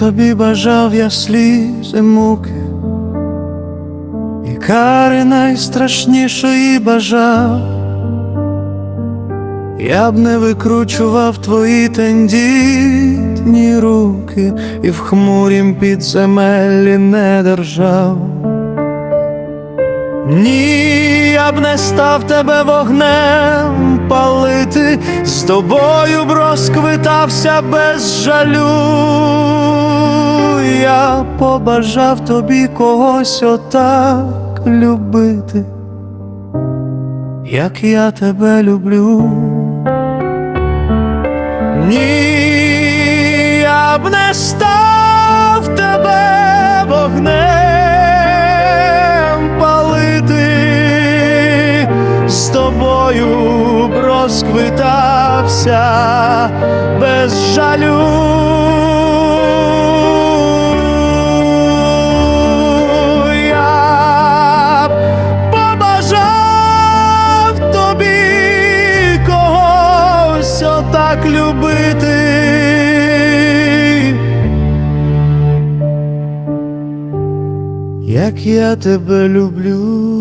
тобі бажав я слізи муки, і кари найстрашнішої бажав, я б не викручував твої тендітні руки, і в хмурім підземеллі не держав. Ні, я б не став тебе вогнем палити, з тобою б розквитався без жалю. Побажав тобі когось отак любити, як я тебе люблю. Ні, я б не став тебе вогнем палити, з тобою б розквитався без жалю. любити. Як я тебе люблю.